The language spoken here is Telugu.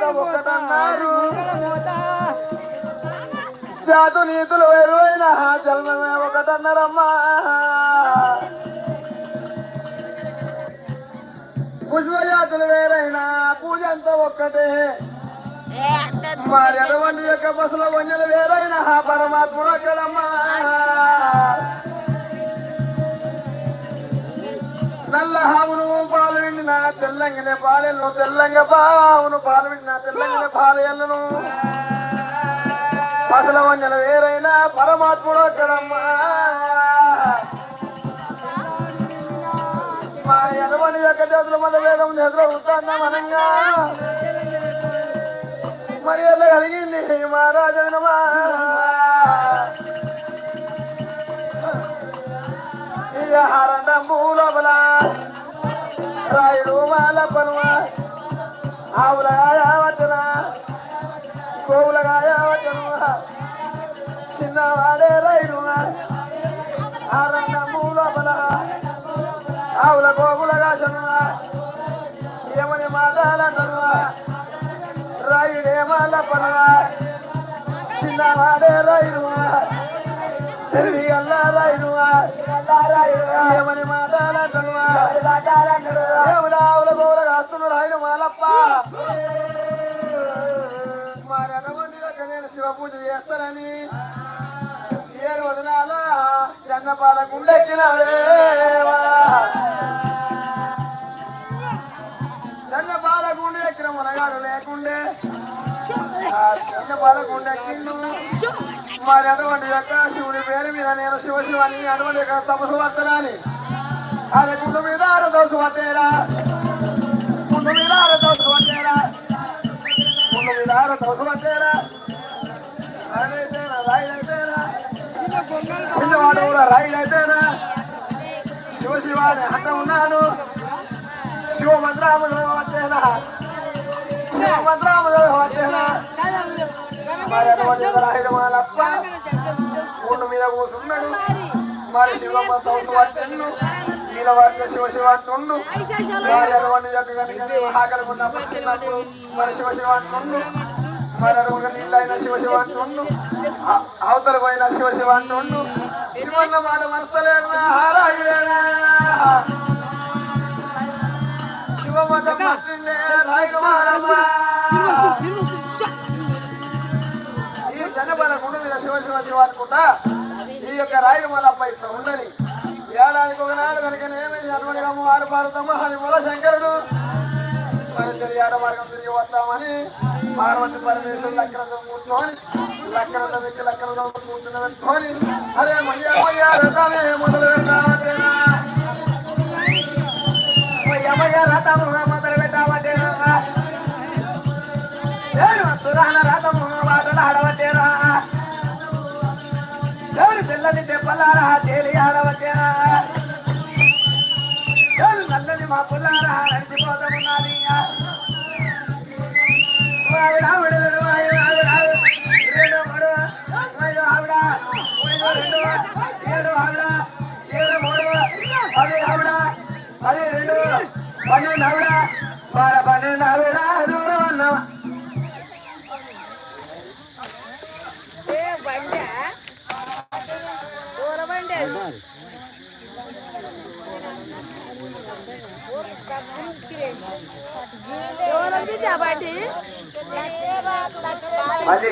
పూజంతా ఒకటన్నారు జాతు నీతులు వేరువైన జన్మమే ఒకటన్నారమ్మా. పుష్పజాతులు వేరైనా పూజ అంతా ఒక్కటే. మరి ఎటువంటి యొక్క బసల వన్యలు వేరైనా పరమాత్ముడు అక్కడమ్మా. నల్ల హావును పాలు విండిన తెల్లంగనే పాలెల్ను తెల్లంగ బావును పాలు విండిన తెల్లంగనే పాలెల్లను. పసల వంజల వేరైనా పరమాత్ముడు అక్కడమ్మా మా ఎనమని యొక్క చేతుల మన వేగం ఎదురవుతాన్నా మనంగా మరి ఎలా కలిగింది మహారాజనమా మూలబల రాయుడు మాల పనుమా ఆవులగాయ వచన గోవులగాయ వచనమా చిన్నవాడే రైడుమా ఆరండ మూలబల ఆవుల గోవులగా చనుమా ఏమని మాట్లాడంటున్నా రాయుడే మాల పనుమా చిన్నవాడే రైడుమా ఏమని మాట్లాడంటున్నా ఏమని ఆవుల గోవుల కాస్తున్నాడు ఆయన మాలప్ప. మరి అటువంటి నేను శివ పూజ చేస్తానని ఏడు వదనాల చన్నపాల గుండెక్కిన చన్నపాల గుండె ఎక్కిన మనగాడు లేకుండే. ఆ చన్నపాల గుండె ఎక్కిండు మరి అటువంటి యొక్క శివుడి పేరు మీద నేను శివశివని అటువంటి యొక్క తపసు వర్తనాన్ని అది కుండు మీద ఆరదోసు వద్దేరా కుండు మీద ఆరదోసు వద్దేరా కుండు మీద ఆరదోసు వద్దేరా పిల్లవాడు కూడా రాయిలైతేరా అయితేనా శివశివాని అంట ఉన్నాను. శివ మంత్రాములు వచ్చేనా శివ మంత్రాములు కుండు మీద కూర్చున్నాడు. మరి శివమ్మ శివ శివ అంటుండు అటువంటి మరి శివ శివ అంటుండు మరి నీళ్ళైన శివ శివ అంటుండు అ- అవతల పోయిన శివ శివ అంటుండు శివన్న మాట శివ అనుకుంటా? ఈ యొక్క రాయుడు మళ్ళీ ఇట్లా ఉండని ఏడాదికి ఒకనాడు కనుక ఏమైంది అటువంటి అమ్మవారు పాడుతామో అది మూల శంకరుడు. మరి తిరిగి మార్గం తిరిగి వస్తామని పార్వతి పరమేశ్వరుడు లక్కన కూర్చోని లక్కన వ్యక్తి లక్కన కూర్చున్న పెట్టుకొని అరే మయ్యా మయ్యా రథమే మొదలు పెట్టావటేనా మయ్యా మయ్యా రథము మొదలు పెట్టామంటే ఏడు புள்ளாரா பன்னெண்டு பன்னெண்டு అది.